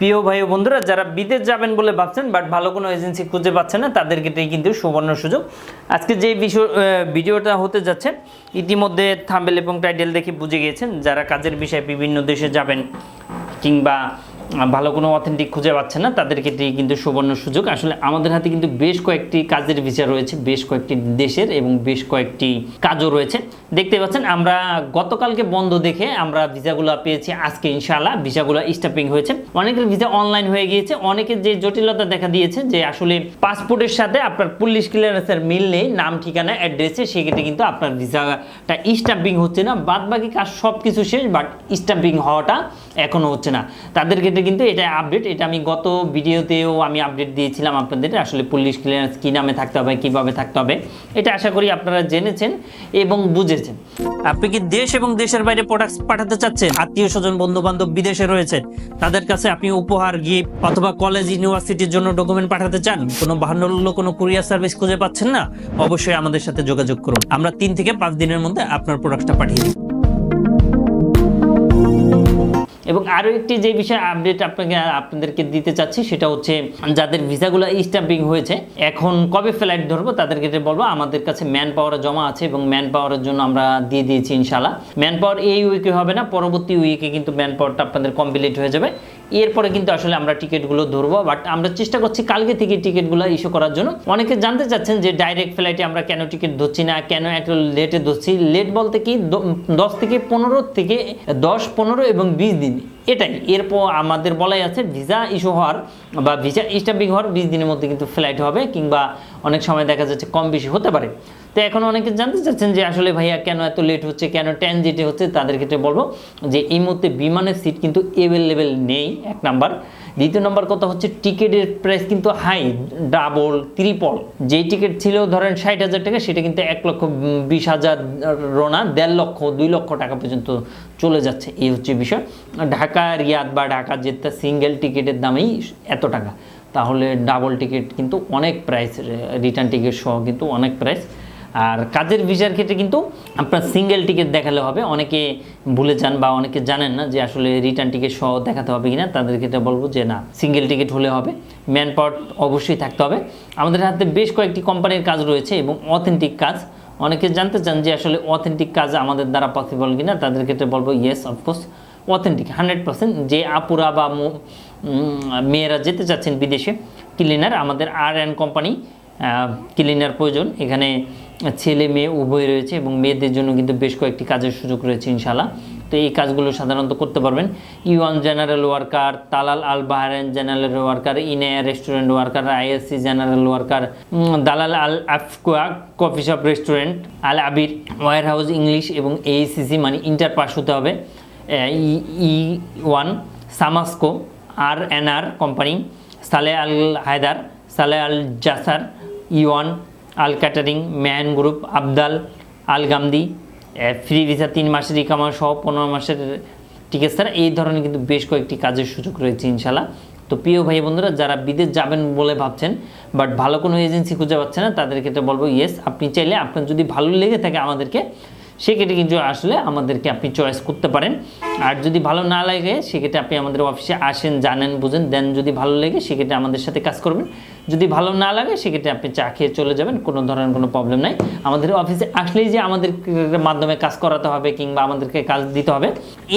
প্রিয় ভাই বন্ধুরা, যারা বিদেশ যাবেন বলে ভাবছেন বাট ভালো কোনো এজেন্সি খুঁজে পাচ্ছেন না তাদের ক্ষেত্রে কিন্তু সুবর্ণ সুযোগ। আজকে যে বিষয় ভিডিওটা হতে যাচ্ছে, ইতিমধ্যে থাম্বেল এবং টাইটেল দেখে বুঝে গিয়েছেন, যারা কাজের বিষয়ে বিভিন্ন দেশে যাবেন কিংবা ভালো কোনো অথেন্টিক খুঁজে পাচ্ছেন না তাদের ক্ষেত্রে কিন্তু সুবর্ণ সুযোগ। আসলে আমাদের হাতে কিন্তু বেশ কয়েকটি কাজের ভিসা রয়েছে, বেশ কয়েকটি দেশের এবং বেশ কয়েকটি কাজও রয়েছে। দেখতে পাচ্ছেন, আমরা গতকালকে বন্ধ দেখে আমরা ভিসাগুলো পেয়েছি, আজকে ইনশাআল্লাহ ভিসাগুলো স্টাম্পিং হয়েছে। অনেকের ভিসা অনলাইন হয়ে গিয়েছে, অনেকের যে জটিলতা দেখা দিয়েছে যে আসলে পাসপোর্টের সাথে আপনার পুলিশ ক্লিয়ারেন্সের মিল নেই, নাম, ঠিকানা অ্যাড্রেসে সেক্ষেত্রে কিন্তু আপনার ভিসাটা স্টাম্পিং হচ্ছে না। বাদ বাকি কাজ সব কিছু শেষ বাট স্টাম্পিং হওয়াটা এখনও হচ্ছে না। তাদের ক্ষেত্রে কিন্তু এটা আপডেট এটা আমি গত ভিডিওতেও আমি আপডেট দিয়েছিলাম আপনাদের, আসলে পুলিশ ক্লিয়ারেন্স কী নামে থাকতে হবে, কীভাবে থাকতে হবে, এটা আশা করি আপনারা জেনেছেন এবং বুঝেছেন। আপনি কি দেশ এবং দেশের বাইরে প্রোডাক্ট পাঠাতে চাচ্ছেন? আত্মীয় স্বজন বন্ধু বান্ধব বিদেশে রয়েছেন তাদের কাছে আপনি উপহার গিফট অথবা কলেজ ইউনিভার্সিটির জন্য ডকুমেন্ট পাঠাতে চান? কোনো বাহান্ন কোনো কুরিয়ার সার্ভিস খুঁজে পাচ্ছেন না? অবশ্যই আমাদের সাথে যোগাযোগ করুন। আমরা তিন থেকে পাঁচ দিনের মধ্যে আপনার প্রোডাক্টটা পাঠিয়ে দিই। এবং আরও একটি যে বিষয়ে আপডেট আপনাকে, আপনাদেরকে দিতে চাচ্ছি, সেটা হচ্ছে যাদের ভিসাগুলো স্ট্যাম্পিং হয়েছে, এখন কবে ফ্লাইট ধরবো তাদের ক্ষেত্রে বলব, আমাদের কাছে ম্যান পাওয়ার জমা আছে এবং ম্যান পাওয়ারের জন্য আমরা দিয়ে দিয়েছি ইনশাল্লাহ ম্যান পাওয়ার এই উইকে হবে না, পরবর্তী উইকে কিন্তু ম্যান পাওয়ারটা আপনাদের কমপ্লিট হয়ে যাবে। এরপরে কিন্তু আসলে আমরা টিকিটগুলো ধরবো বাট আমরা চেষ্টা করছি কালকে থেকে টিকিটগুলো ইস্যু করার জন্য। অনেকে জানতে চাচ্ছেন যে ডাইরেক্ট ফ্লাইটে আমরা কেন টিকিট ধরছি না, কেন এত লেটে ধরছি? লেট বলতে কি, দশ থেকে পনেরো থেকে দশ, পনেরো এবং বিশ দিন। এটাই। এরপর আমাদের বলাই আছে ভিসা ইস্যু হওয়ার বা ভিসা স্টাম্পিং হওয়ার বিশ দিনের মধ্যে কিন্তু ফ্লাইট হবে কিংবা অনেক সময় দেখা যাচ্ছে কম বেশি হতে পারে। তো এখন অনেকে জানতে চাচ্ছেন যে আসলে ভাইয়া কেন এত লেট হচ্ছে, কেন টেন ট্রানজিটে হচ্ছে? তাদের ক্ষেত্রে বলব যে এই মুহূর্তে বিমানের সিট কিন্তু অ্যাভেলেবেল নেই, এক নাম্বার দ্বিতীয় নম্বর কথা হচ্ছে টিকিটের প্রাইস কিন্তু হাই, ডাবল ত্রিপল যেই টিকিট ছিল ধরেন ষাট হাজার টাকা, সেটা কিন্তু এক লক্ষ বিশ হাজার রোনা, দেড় লক্ষ, দুই লক্ষ টাকা পর্যন্ত চলে যাচ্ছে। এই হচ্ছে বিষয়। ঢাকা, রিয়াদ বা ঢাকা যেতে সিঙ্গেল টিকিটের দামেই এত টাকা। তাহলে ডাবল টিকিট কিন্তু অনেক প্রাইস রিটার্ন টিকিট সহ কিন্তু অনেক প্রাইস আর কাজের ভিসার ক্ষেত্রে কিন্তু আপনার সিঙ্গেল টিকিট দেখালে হবে। অনেকে ভুলে যান বা অনেকে জানেন না যে আসলে রিটার্ন টিকিট সহ দেখাতে হবে কিনা। তাদের ক্ষেত্রে বলব যে না সিঙ্গেল টিকিট হলে হবে। ম্যান পাওয়ার অবশ্যই থাকতে হবে। আমাদের হাতে বেশ কয়েকটি কোম্পানির কাজ রয়েছে এবং অথেন্টিক কাজ। অনেকে জানতে চান যে আসলে অথেন্টিক কাজ আমাদের দ্বারা পসিবল কিনা, তাদের ক্ষেত্রে বলব yes of course authentic hundred percent যে আপুরা বা মেয়েরা যেতে চাচ্ছেন বিদেশে ক্লিনার আমাদের আর অ্যান্ড কোম্পানি ক্লিনার প্রয়োজন। এখানে ছেলে মেয়ে উভয় রয়েছে এবং মেয়েদের জন্য কিন্তু বেশ কয়েকটি কাজের সুযোগ রয়েছে ইনশাল্লাহ তো এই কাজগুলো সাধারণত করতে পারবেন। Yuan general worker, Talal Al Bahrain general worker, ইনেয়া restaurant worker, ISC general worker Dalal Al আফকোয়া coffee shop restaurant, Al Abir warehouse English এবং এইসিসি মানে ইন্টার পাস হতে হবে। E one, Samasco, R N R company, Saleh Al Haidar, Saleh Al Jasar ইওয়ান, Al catering, man group, Abdal, Al Ghamdi free visa তিন মাসের ইকামা সহ পনেরো মাসের ticket ছাড়া এই ধরনের কিন্তু বেশ কয়েকটি কাজের সুযোগ রয়েছে ইনশাল্লাহ তো প্রিয় ভাই বন্ধুরা, যারা বিদেশ যাবেন বলে ভাবছেন, বাট ভালো কোনো এজেন্সি খুঁজে পাচ্ছে না, তাদের ক্ষেত্রে বলব ইয়েস আপনি চাইলে আপনার যদি ভালো লেগে থাকে আমাদেরকে, সেক্ষেত্রে কিন্তু আসলে আমাদেরকে আপনি চয়েস করতে পারেন। আর যদি ভালো না লাগে, সেক্ষেত্রে আপনি আমাদের অফিসে আসেন, জানেন, বুঝেন দেন যদি ভালো লাগে, সেক্ষেত্রে আমাদের সাথে কাজ করবেন। যদি ভালো না লাগে, সেক্ষেত্রে আপনি চা খেয়ে চলে যাবেন, কোনো ধরনের কোনো প্রবলেম নাই। আমাদের অফিসে আসলেই যে আমাদের মাধ্যমে কাজ করাতে হবে কিংবা আমাদেরকে কাজ দিতে হবে,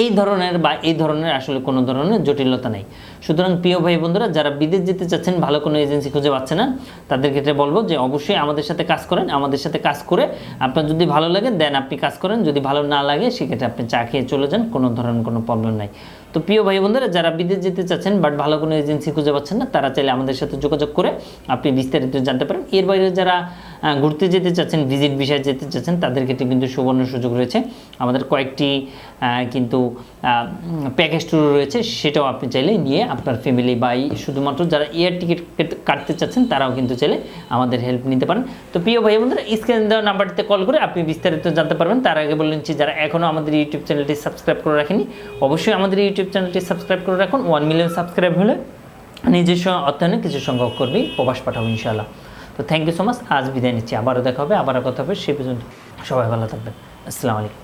এই ধরনের বা এই ধরনের আসলে কোনো ধরনের জটিলতা নেই। সুতরাং প্রিয় ভাই বন্ধুরা, যারা বিদেশ যেতে চাচ্ছেন, ভালো কোনো এজেন্সি খুঁজে পাচ্ছে না, তাদের ক্ষেত্রে বলব যে অবশ্যই আমাদের সাথে কাজ করেন, আমাদের সাথে কাজ করে আপনার যদি ভালো লাগে দেন আপনি কাজ করেন, যদি ভালো না লাগে, সেক্ষেত্রে আপনি চা খেয়ে চলে যান, কোনো ধরনের কোনো প্রবলেম নাই। তো প্রিয় ভাই বন্ধুরা যারা বিদেশ যেতে চাচ্ছেন বাট ভালো কোনো এজেন্সি খুঁজে পাচ্ছেন না, তারা চাইলে আমাদের সাথে যোগাযোগ করে আপনি বিস্তারিত জানতে পারেন। এর বাইরে যারা ঘুরতে যেতে চাচ্ছেন ভিজিট বিষয়ে যেতে চাচ্ছেন, তাদের ক্ষেত্রে কিন্তু সুবর্ণ সুযোগ রয়েছে। আমাদের কয়েকটি কিন্তু প্যাকেজ ট্যুর রয়েছে, সেটাও আপনি চাইলে নিয়ে আপনার ফ্যামিলি বা এই শুধুমাত্র যারা এয়ার টিকিট কাটতে চাচ্ছেন, তারাও কিন্তু চাইলে আমাদের হেল্প নিতে পারেন। তো প্রিয় ভাই বন্ধুরা স্ক্রিন দেওয়া নাম্বারটিতে কল করে আপনি বিস্তারিত জানতে পারবেন। তার আগে বলে নিচ্ছি, যারা এখনও আমাদের ইউটিউব চ্যানেলটি সাবস্ক্রাইব করে রাখেনি অবশ্যই আমাদের ইউটিউব চ্যানেলটি সাবস্ক্রাইব করে রাখুন। ওয়ান মিলিয়ন সাবস্ক্রাইব হলে নিজস্ব অর্থায়নে কিছু সংখ্যক করবি প্রবাস পাঠাবো ইনশাআল্লাহ। তো থ্যাংক ইউ সো মাচ আজ বিদায় নিচ্ছি। আবারও দেখা হবে। আবারও কথা হবে। সে পর্যন্ত সবাই ভালো থাকবেন। আসসালামু আলাইকুম।